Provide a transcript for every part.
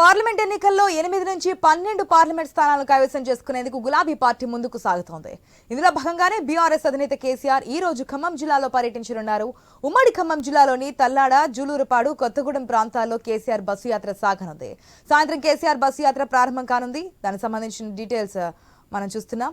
Parliament ఎన్నికల్లో ఎనిమిది నుంచి పన్నెండు పార్లమెంట్ స్థానాలను కైవసం చేసుకునేందుకు గులాబీ పార్టీ ముందుకు సాగుతోంది. ఇందులో భాగంగానే బీఆర్ఎస్ అధినేత కేసీఆర్ ఈ రోజు ఖమ్మం జిల్లాలో పర్యటించనున్నారు. ఉమ్మడి ఖమ్మం జిల్లాలోని తల్లాడ జూలూరుపాడు కొత్తగూడెం ప్రాంతాల్లో కేసీఆర్ బస్సు యాత్ర సాగనుంది. సాయంత్రం కేసీఆర్ బస్సు యాత్ర ప్రారంభం కానుంది. దానికి సంబంధించిన డీటెయిల్స్ మనం చూస్తున్నాం.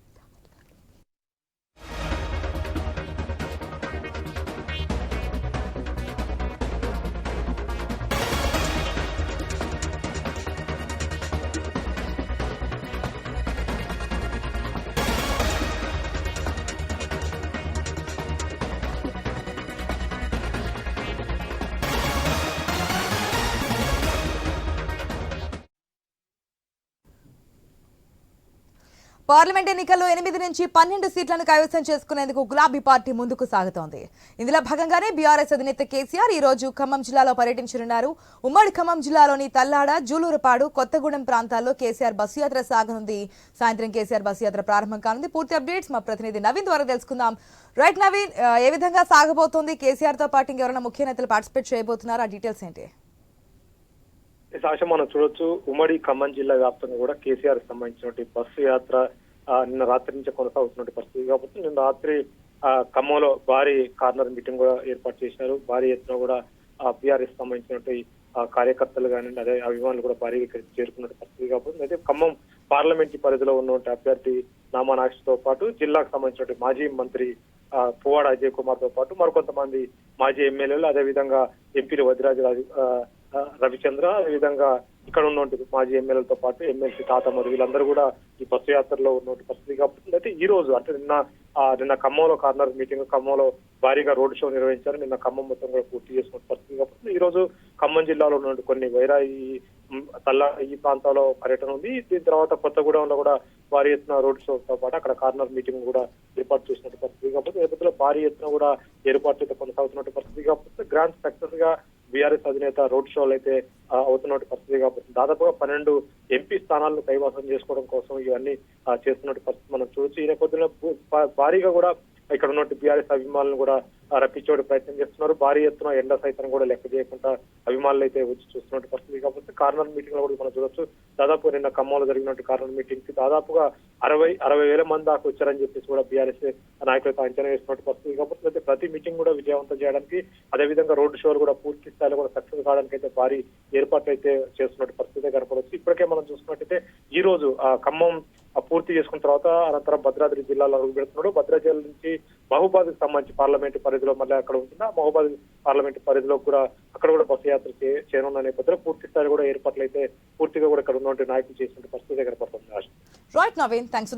Parliament ఎన్నికల్లో ఎనిమిది నుంచి పన్నెండు సీట్లను కైవసం చేసుకునేందుకు గులాబీ పార్టీ ముందుకు సాగుతోంది. ఇందులో భాగంగానే బీఆర్ఎస్ అధినేత కేసీఆర్ ఈ రోజు ఖమ్మం జిల్లాలో పర్యటించనున్నారు. ఉమ్మడి ఖమ్మం జిల్లాలోని తల్లాడ జూలూరుపాడు కొత్తగూడెం ప్రాంతాల్లో కేసీఆర్ బస్సు యాత్ర సాగనుంది. సాయంత్రం కేసీఆర్ బస్సు యాత్ర ప్రారంభం కానుంది. పూర్తి అప్డేట్స్ మా ప్రతినిధి నవీన్ ద్వారా తెలుసుకుందాం. రైట్ నవీన్ ఏ విధంగా సాగబోతోంది? కేసీఆర్తో పాటు ఇంకెవరైనా ముఖ్య నేతలు పార్టిసిపేట్ చేయబోతున్నారు? ఆ డీటెయిల్స్ ఏంటి? సాక్ష్యం మనం చూడొచ్చు. ఉమ్మడి ఖమ్మం జిల్లా వ్యాప్తంగా కూడా కేసీఆర్ సంబంధించినటువంటి బస్సు యాత్ర నిన్న రాత్రి నుంచి కొనసాగుతున్న పరిస్థితి. కాబట్టి నిన్న రాత్రి ఆ, ఖమ్మంలో భారీ కార్నర్ మీటింగ్ కూడా ఏర్పాటు చేశారు. భారీ ఎత్తున కూడా బీఆర్ఎస్ సంబంధించినటువంటి కార్యకర్తలు కానీ అదే అభిమానులు కూడా భారీగా ఇక్కడికి చేరుకున్న పరిస్థితి కాబట్టి అయితే ఖమ్మం పార్లమెంట్ పరిధిలో ఉన్నటువంటి అభ్యర్థి నామానాక్షితో పాటు జిల్లాకు సంబంధించినటువంటి మాజీ మంత్రి ఆ, పువ్వాడ అజయ్ కుమార్తో పాటు మరికొంతమంది మాజీ ఎమ్మెల్యేలు అదేవిధంగా ఎంపీలు వదిరాజు రవిచంద్ర అదేవిధంగా ఇక్కడ ఉన్నటువంటి మాజీ ఎమ్మెల్యేలతో పాటు ఎమ్మెల్సీ తాత మరి వీళ్ళందరూ కూడా ఈ బస్సు యాత్రలో ఉన్నటువంటి పరిస్థితి కాబట్టి అయితే ఈ రోజు అంటే నిన్న నిన్న ఖమ్మంలో కార్నర్ మీటింగ్ ఖమ్మంలో భారీగా రోడ్ షో నిర్వహించారు. నిన్న ఖమ్మం మొత్తం కూడా పూర్తి చేసుకున్న పరిస్థితి కాబట్టి ఈ రోజు ఖమ్మం జిల్లాలో ఉన్నటువంటి కొన్ని వైరాయి తల్ల ఈ ప్రాంతాల్లో పర్యటన ఉంది. దీని తర్వాత కొత్తగూడెంలో కూడా భారీ ఎత్తున రోడ్ షోతో పాటు అక్కడ కార్నర్ మీటింగ్ కూడా ఏర్పాటు చేసినట్టు పరిస్థితి కాబట్టి నేపథ్యంలో భారీ ఎత్తున కూడా ఏర్పాట్లు అయితే కొనసాగుతున్నట్టు పరిస్థితి కాబట్టి గ్రాండ్ సక్సెస్గా బీఆర్ఎస్ అధినేత రోడ్ షోలు అయితే ఆ, అవుతున్నట్టు పరిస్థితి కాబట్టి దాదాపుగా పన్నెండు ఎంపీ స్థానాలను కైవాసం చేసుకోవడం కోసం ఇవన్నీ ఆ, చేస్తున్నట్టు పరిస్థితి మనం చూడొచ్చు. ఈ నేపథ్యంలో భారీగా కూడా ఇక్కడ ఉన్నట్టు బీఆర్ఎస్ అభిమానులను కూడా రప్పించే ప్రయత్నం చేస్తున్నారు. భారీ ఎత్తున ఎండ సైతం కూడా లెక్క చేయకుండా అభిమానులు అయితే వచ్చి చూస్తున్నట్టు పరిస్థితి. కాబట్టి కార్నర్ మీటింగ్లో కూడా మనం చూడొచ్చు. దాదాపు నిన్న ఖమ్మంలో జరిగినట్టు కార్నర్ మీటింగ్కి దాదాపుగా అరవై అరవై వేల మంది దాకా వచ్చారని చెప్పేసి కూడా బీఆర్ఎస్ నాయకులతో అంచనా వేస్తున్నట్టు పరిస్థితి. కాబట్టి అయితే ప్రతి మీటింగ్ కూడా విజయవంతం చేయడానికి అదేవిధంగా రోడ్డు షోలు కూడా పూర్తి స్థాయిలో కూడా సక్సెస్ కావడానికి అయితే భారీ ఏర్పాట్లు అయితే చేస్తున్నట్టు పరిస్థితి కనపడవచ్చు ఇప్పటికే మనం చూసుకున్నట్టయితే ఈ రోజు ఆ ఖమ్మం పూర్తి చేసుకున్న తర్వాత అనంతరం భద్రాద్రి జిల్లాలో అడుగు పెడుతున్నాడు. భద్రాద్రి నుంచి మహబూబాద్కి సంబంధించి పార్లమెంట్ పరిధిలో మళ్ళీ అక్కడ ఉంటుంది ఆ మహబూబాద్ పార్లమెంట్ పరిధిలో కూడా అక్కడ కూడా బస్సు యాత్ర చేయనున్న నేపథ్యంలో పూర్తి స్థాయి కూడా ఏర్పాట్లు అయితే పూర్తిగా కూడా ఇక్కడ ఉన్నటువంటి నాయకులు చేసిన పరిస్థితి కనపడుతుంది రైట్ నవీన్ థ్యాంక్స్